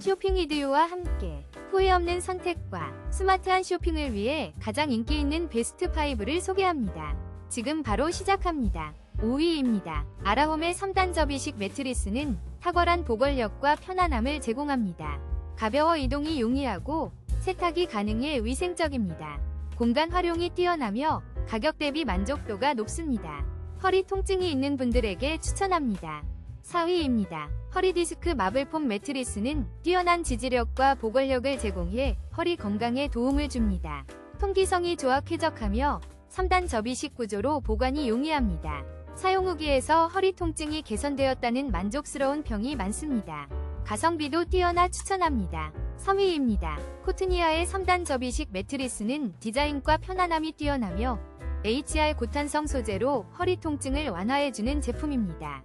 쇼핑 이디오와 함께 후회 없는 선택과 스마트한 쇼핑을 위해 가장 인기 있는 베스트 5를 소개합니다. 지금 바로 시작합니다. 5위입니다. 아라홈의 3단 접이식 매트리스는 탁월한 보관력과 편안함을 제공합니다. 가벼워 이동이 용이하고 세탁이 가능해 위생적입니다. 공간 활용이 뛰어나며 가격 대비 만족도가 높습니다. 허리 통증이 있는 분들에게 추천합니다. 4위입니다. 허리 디스크 마블폼 매트리스는 뛰어난 지지력과 보관력을 제공해 허리 건강에 도움을 줍니다. 통기성이 좋아 쾌적하며 3단 접이식 구조로 보관이 용이합니다. 사용 후기에서 허리 통증이 개선되었다는 만족스러운 평이 많습니다. 가성비도 뛰어나 추천합니다. 3위입니다. 코트니아의 3단 접이식 매트리스는 디자인과 편안함이 뛰어나며 HR 고탄성 소재로 허리 통증을 완화해주는 제품입니다.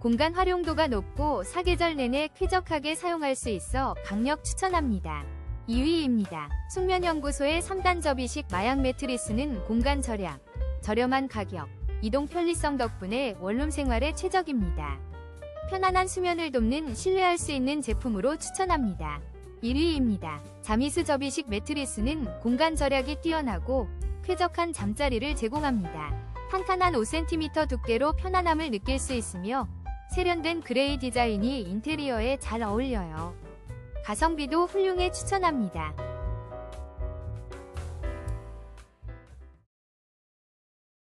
공간 활용도가 높고 사계절 내내 쾌적하게 사용할 수 있어 강력 추천합니다. 2위입니다. 숙면연구소의 3단 접이식 마약 매트리스는 공간 절약, 저렴한 가격, 이동 편리성 덕분에 원룸 생활에 최적입니다. 편안한 수면을 돕는 신뢰할 수 있는 제품으로 추천합니다. 1위입니다. 자미스 접이식 매트리스는 공간 절약이 뛰어나고 쾌적한 잠자리를 제공합니다. 탄탄한 5cm 두께로 편안함을 느낄 수 있으며 세련된 그레이 디자인이 인테리어에 잘 어울려요. 가성비도 훌륭해 추천합니다.